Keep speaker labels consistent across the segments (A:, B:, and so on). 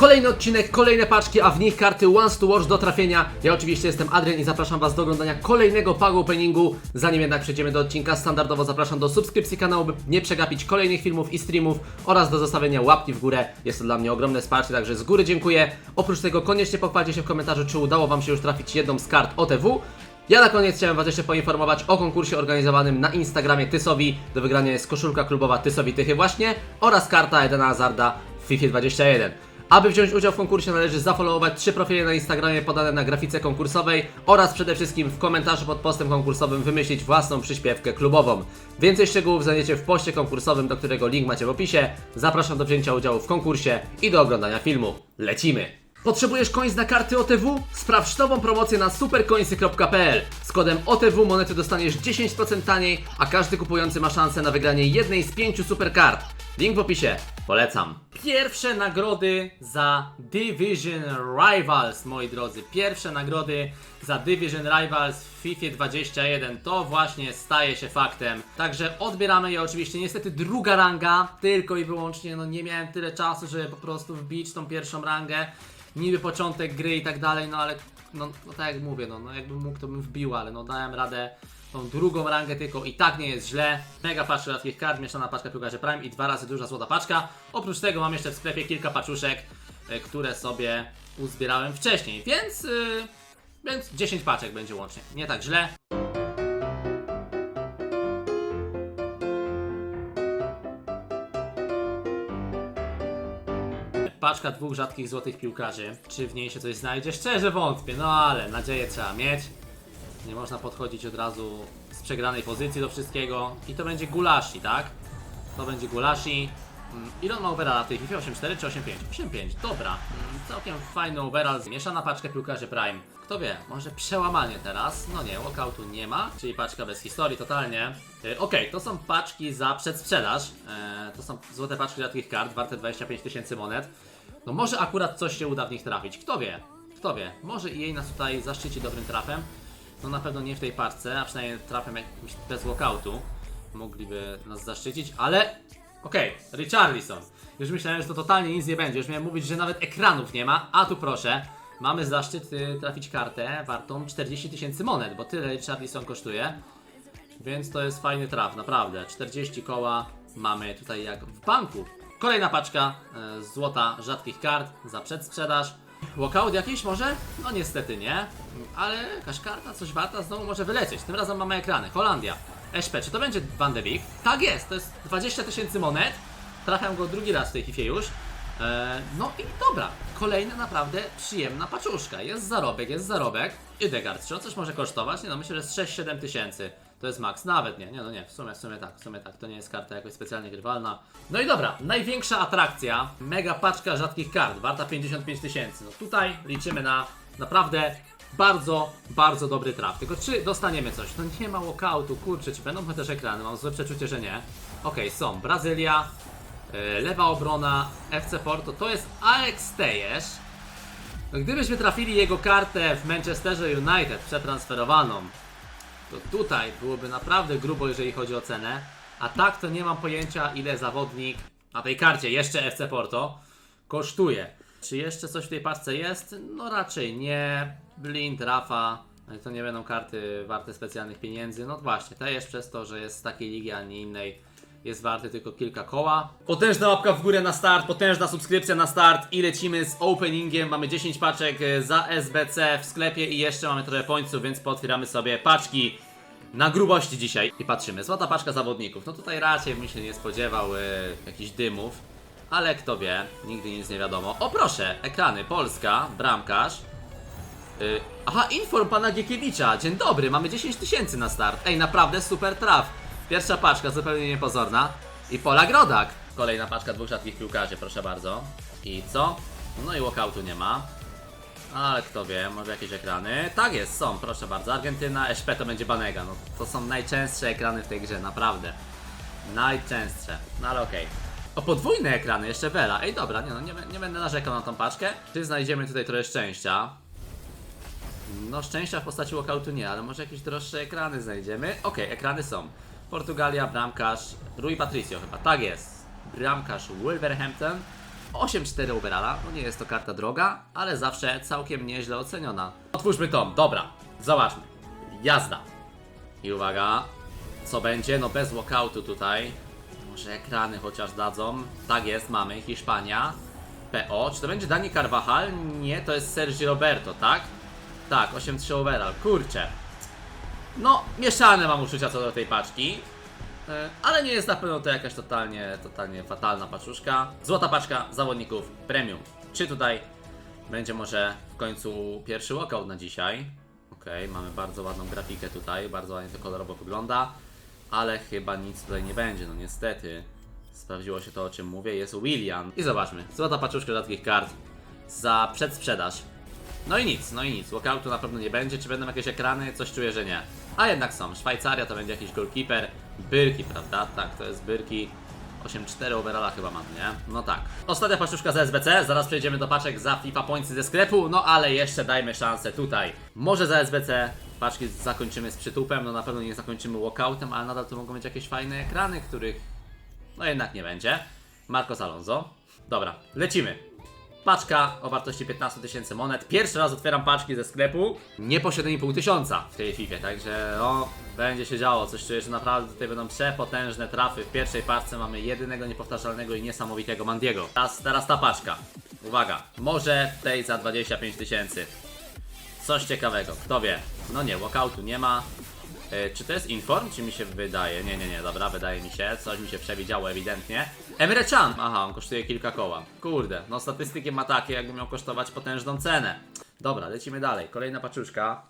A: Kolejny odcinek, kolejne paczki, a w nich karty Once to Watch do trafienia. Ja oczywiście jestem Adrian i zapraszam Was do oglądania kolejnego pago openingu. Zanim jednak przejdziemy do odcinka, standardowo zapraszam do subskrypcji kanału, by nie przegapić kolejnych filmów i streamów oraz do zostawienia łapki w górę. Jest to dla mnie ogromne wsparcie, także z góry dziękuję. Oprócz tego koniecznie pochwalcie się w komentarzu, czy udało Wam się już trafić jedną z kart OTW. Ja na koniec chciałem Was jeszcze poinformować o konkursie organizowanym na Instagramie Tysowi. Do wygrania jest koszulka klubowa Tysowi Tychy właśnie oraz karta Edena Hazarda w FIFA 21. Aby wziąć udział w konkursie należy zafollowować trzy profile na Instagramie podane na grafice konkursowej oraz przede wszystkim w komentarzu pod postem konkursowym wymyślić własną przyśpiewkę klubową. Więcej szczegółów znajdziecie w poście konkursowym, do którego link macie w opisie. Zapraszam do wzięcia udziału w konkursie i do oglądania filmu. Lecimy! Potrzebujesz coins na karty OTW? Sprawdź nową promocję na supercoinsy.pl. Z kodem OTW monety dostaniesz 10% taniej, a każdy kupujący ma szansę na wygranie jednej z pięciu superkart. Link w opisie. Polecam. Pierwsze nagrody za Division Rivals, moi drodzy. Pierwsze nagrody za Division Rivals w FIFA 21. To właśnie staje się faktem. Także odbieramy je oczywiście. Niestety druga ranga, tylko i wyłącznie. No nie miałem tyle czasu, żeby po prostu wbić tą pierwszą rangę. Niby początek gry i tak dalej, no ale no, no tak jak mówię, no, no jakbym mógł to bym wbił, ale no dałem radę tą drugą rangę tylko i tak nie jest źle. Mega paczka rzadkich kart, mieszana paczka piłkarzy Prime i dwa razy duża złota paczka. Oprócz tego mam jeszcze w sklepie kilka paczuszek, e, które sobie uzbierałem wcześniej, więc, yy, więc 10 paczek będzie łącznie. Nie tak źle. Paczka dwóch rzadkich złotych piłkarzy. Czy w niej się coś znajdzie? Szczerze wątpię, no ale nadzieję trzeba mieć. Nie można podchodzić od razu z przegranej pozycji do wszystkiego. I to będzie Gulashi, tak? To będzie Gulashi. Mm, Ile on ma overalla w tej FIFA? 8.4 czy 8.5? 8.5, dobra. Mm, Całkiem fajny overall. Mieszana paczka piłkarzy Prime. Kto wie, może przełamanie teraz? No nie, walkoutu nie ma, czyli paczka bez historii totalnie. Yy, Okej, to są paczki za przedsprzedaż. Yy, to są złote paczki rzadkich kart, warte 25 tysięcy monet. No może akurat coś się uda w nich trafić. Kto wie? Kto wie? Może jej nas tutaj zaszczyci dobrym trafem. No na pewno nie w tej parce, a przynajmniej trafem jakimś bez walkoutu mogliby nas zaszczycić, ale okej, Richarlison. Już myślałem, że to totalnie nic nie będzie. Już miałem mówić, że nawet ekranów nie ma, a tu proszę. Mamy zaszczyt y, trafić kartę wartą 40 tysięcy monet, bo tyle Richarlison kosztuje. Więc to jest fajny traf, naprawdę. 40 koła mamy tutaj jak w banku. Kolejna paczka e, złota rzadkich kart za przedsprzedaż. Walkout jakiś może? No niestety nie, ale jakaś karta coś warta znowu może wylecieć. Tym razem mamy ekrany. Holandia. SP, czy to będzie Van de Beek? Tak jest, to jest 20 tysięcy monet. Trafiam go drugi raz w tej chwili już. E, no i dobra, kolejna naprawdę przyjemna paczuszka. Jest zarobek, jest zarobek. Idegard, czy on coś może kosztować? Nie no, myślę, że z 6-7 tysięcy. To jest max, nawet nie, nie no nie, w sumie, w sumie tak, w sumie tak, to nie jest karta jakoś specjalnie grywalna. No i dobra, największa atrakcja, mega paczka rzadkich kart, warta 55 tysięcy. No tutaj liczymy na naprawdę bardzo, bardzo dobry traf. Tylko czy dostaniemy coś? No nie ma walkoutu, kurczę, czy będą chociaż ekrany? Mam złe przeczucie, że nie. Okej, są Brazylia, e, lewa obrona, FC Porto, to jest Alex Tejesz. No, gdybyśmy trafili jego kartę w Manchesterze United przetransferowaną, to tutaj byłoby naprawdę grubo, jeżeli chodzi o cenę. A tak to nie mam pojęcia, ile zawodnik na tej karcie, jeszcze FC Porto, kosztuje. Czy jeszcze coś w tej paczce jest? No raczej nie. Blind, Rafa, ale to nie będą karty warte specjalnych pieniędzy. No właśnie, też przez to, że jest z takiej ligi, a nie innej, jest warty tylko kilka koła. Potężna łapka w górę na start, potężna subskrypcja na start i lecimy z openingiem. Mamy 10 paczek e, za SBC w sklepie i jeszcze mamy trochę pońców, więc potwieramy sobie paczki na grubości dzisiaj. I patrzymy, złota paczka zawodników. No tutaj raczej bym się nie spodziewał e, jakichś dymów, ale kto wie, nigdy nic nie wiadomo. O proszę, ekrany, Polska, bramkarz. Y, aha, inform pana Giekiewicza. Dzień dobry, mamy 10 tysięcy na start. Ej, naprawdę super traf. Pierwsza paczka, zupełnie niepozorna. I Pola Grodak. Kolejna paczka dwóch rzadkich piłkarzy, proszę bardzo. I co? No i walkoutu nie ma. Ale kto wie, może jakieś ekrany. Tak jest, są, proszę bardzo. Argentyna, SP to będzie Banega. No, to są najczęstsze ekrany w tej grze, naprawdę. Najczęstsze. No ale okej. O, podwójne ekrany, jeszcze Vela. Ej, dobra, nie, no, nie, nie będę narzekał na tą paczkę. Czy znajdziemy tutaj trochę szczęścia? No szczęścia w postaci walkoutu nie, ale może jakieś droższe ekrany znajdziemy. Okej, ekrany są. Portugalia, bramkarz, Rui Patricio chyba, tak jest. Bramkarz Wolverhampton. 8-4 Uberala, no nie jest to karta droga, ale zawsze całkiem nieźle oceniona. Otwórzmy tom, dobra, zobaczmy. Jazda. I uwaga, co będzie? No bez walkoutu tutaj. Może ekrany chociaż dadzą. Tak jest, mamy Hiszpania. PO. Czy to będzie Dani Carvajal? Nie, to jest Sergi Roberto, tak? Tak, 8-3 overall. Kurczę. No, mieszane mam uczucia co do tej paczki. E, Ale nie jest na pewno to jakaś totalnie, totalnie fatalna paczuszka. Złota paczka zawodników premium. Czy tutaj będzie może w końcu pierwszy walkout na dzisiaj? Okej, mamy bardzo ładną grafikę tutaj, bardzo ładnie to kolorowo wygląda, ale chyba nic tutaj nie będzie, no niestety. Sprawdziło się to o czym mówię, jest William. I zobaczmy, złota paczuszka rzadkich kart za przedsprzedaż. No i nic, no i nic. Walkoutu na pewno nie będzie. Czy będą jakieś ekrany? Coś czuję, że nie. A jednak są. Szwajcaria to będzie jakiś goalkeeper. Byrki, prawda? Tak, to jest Byrki. 8-4 overalla chyba mam, nie? No tak. Ostatnia paczuszka z SBC, zaraz przejdziemy do paczek za FIFA Pointsy ze sklepu, no ale jeszcze dajmy szansę tutaj. Może za SBC paczki zakończymy z przytupem, no na pewno nie zakończymy walkoutem, ale nadal tu mogą być jakieś fajne ekrany, których no jednak nie będzie. Marcos Alonso. Dobra, lecimy. Paczka o wartości 15 tysięcy monet. Pierwszy raz otwieram paczki ze sklepu. Nie po 7,5 tysiąca w tej FIFA, także no, będzie się działo. Coś czuję, że naprawdę tutaj będą przepotężne trafy. W pierwszej paczce mamy jedynego, niepowtarzalnego i niesamowitego Mandiego. Teraz, teraz ta paczka. Uwaga, może tej za 25 tysięcy. Coś ciekawego, kto wie. No nie, walkoutu nie ma. E, czy to jest inform, czy mi się wydaje? Nie, nie, nie, dobra, wydaje mi się. Coś mi się przewidziało ewidentnie. Emre Can! Aha, on kosztuje kilka koła. Kurde, no statystyki ma takie, jakby miał kosztować potężną cenę. Dobra, lecimy dalej. Kolejna paczuszka.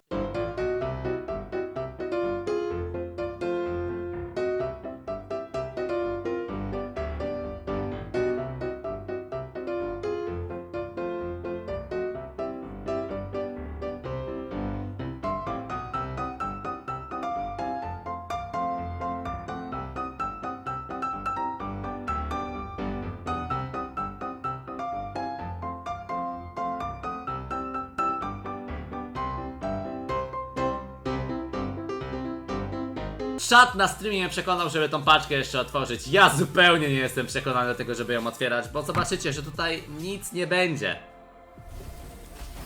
A: Czat na streamie mnie przekonał, żeby tą paczkę jeszcze otworzyć. Ja zupełnie nie jestem przekonany do tego, żeby ją otwierać, bo zobaczycie, że tutaj nic nie będzie.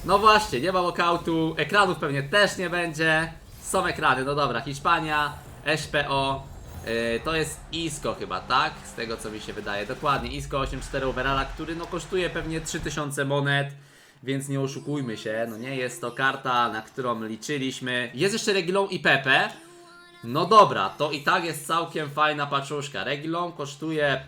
A: No właśnie, nie ma walkoutu, ekranów pewnie też nie będzie. Są ekrany, no dobra, Hiszpania, SPO, yy, to jest ISKO chyba, tak? Z tego co mi się wydaje, dokładnie, ISKO 8.4 overalla, który no kosztuje pewnie 3000 monet. Więc nie oszukujmy się, no nie jest to karta, na którą liczyliśmy. Jest jeszcze Regilą i Pepe. No dobra, to i tak jest całkiem fajna paczuszka. Regilon kosztuje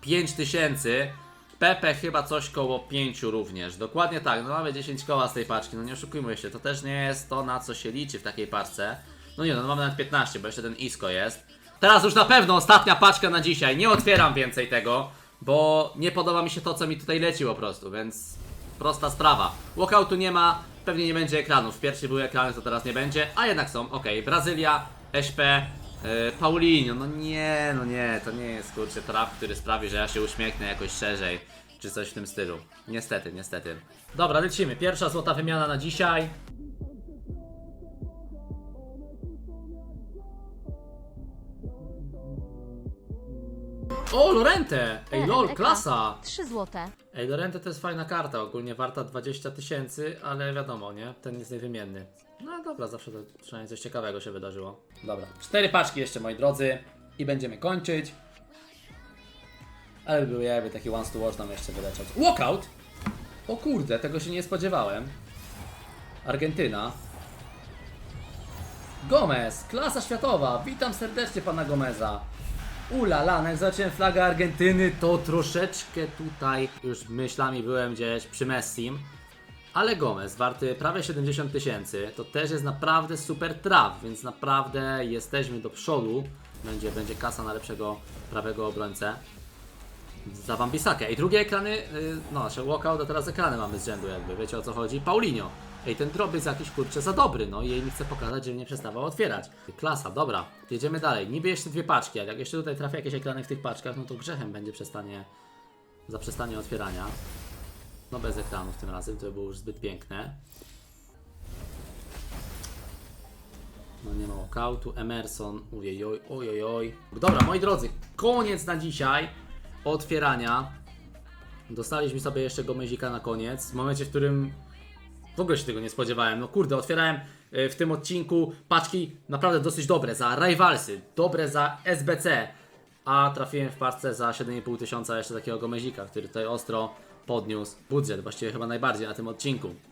A: 5000. Pepe chyba coś koło 5 również. Dokładnie tak, no mamy 10 koła z tej paczki, no nie oszukujmy się, to też nie jest to na co się liczy w takiej paczce. No nie no, no mamy nawet 15, bo jeszcze ten ISKO jest. Teraz już na pewno ostatnia paczka na dzisiaj, nie otwieram więcej tego, bo nie podoba mi się to co mi tutaj leci po prostu, więc prosta sprawa. Walkoutu nie ma, pewnie nie będzie ekranów. W pierwszej były ekrany, to teraz nie będzie, a jednak są, ok. Brazylia, SP, yy, Paulinho, no nie, no nie, to nie jest kurczę traf, który sprawi, że ja się uśmiechnę jakoś szerzej, czy coś w tym stylu. Niestety, niestety. Dobra, lecimy. Pierwsza złota wymiana na dzisiaj. O, Lorente! Ej, lol, klasa!
B: 3 złote.
A: Ej, Lorente to jest fajna karta, ogólnie warta 20 tysięcy, ale wiadomo, nie? Ten jest niewymienny. No dobra, zawsze to przynajmniej coś ciekawego się wydarzyło. Dobra, cztery paczki jeszcze, moi drodzy, i będziemy kończyć. Ale był jakby taki once to watch nam jeszcze wyleciał. Walkout! O kurde, tego się nie spodziewałem. Argentyna. Gomez, klasa światowa. Witam serdecznie pana Gomeza. Ula la, no jak zobaczyłem flagę Argentyny, to troszeczkę tutaj już myślami byłem gdzieś przy Messim. Ale Gomez, warty prawie 70 tysięcy, to też jest naprawdę super traf, więc naprawdę jesteśmy do przodu. Będzie, będzie kasa na lepszego prawego obrońcę. Za Wambisakę. I drugie ekrany, yy, no, walkout, a teraz ekrany mamy z rzędu jakby, wiecie o co chodzi? Paulinho. Ej, ten drop jest jakiś kurczę za dobry, no i jej mi chce pokazać, że nie przestawał otwierać. Klasa, dobra, jedziemy dalej. Niby jeszcze dwie paczki, ale jak jeszcze tutaj trafię jakieś ekrany w tych paczkach, no to grzechem będzie przestanie, zaprzestanie otwierania. No bez ekranów tym razem, to było już zbyt piękne. No nie ma walkoutu. Emerson, ujejoj, ojojoj. Dobra, moi drodzy, koniec na dzisiaj otwierania. Dostaliśmy sobie jeszcze Gomezika na koniec, w momencie, w którym w ogóle się tego nie spodziewałem. No kurde, otwierałem y, w tym odcinku paczki naprawdę dosyć dobre za Rivalsy, dobre za SBC, a trafiłem w paczce za 7,5 tysiąca jeszcze takiego Gomezika, który tutaj ostro podniósł budżet, właściwie chyba najbardziej na tym odcinku.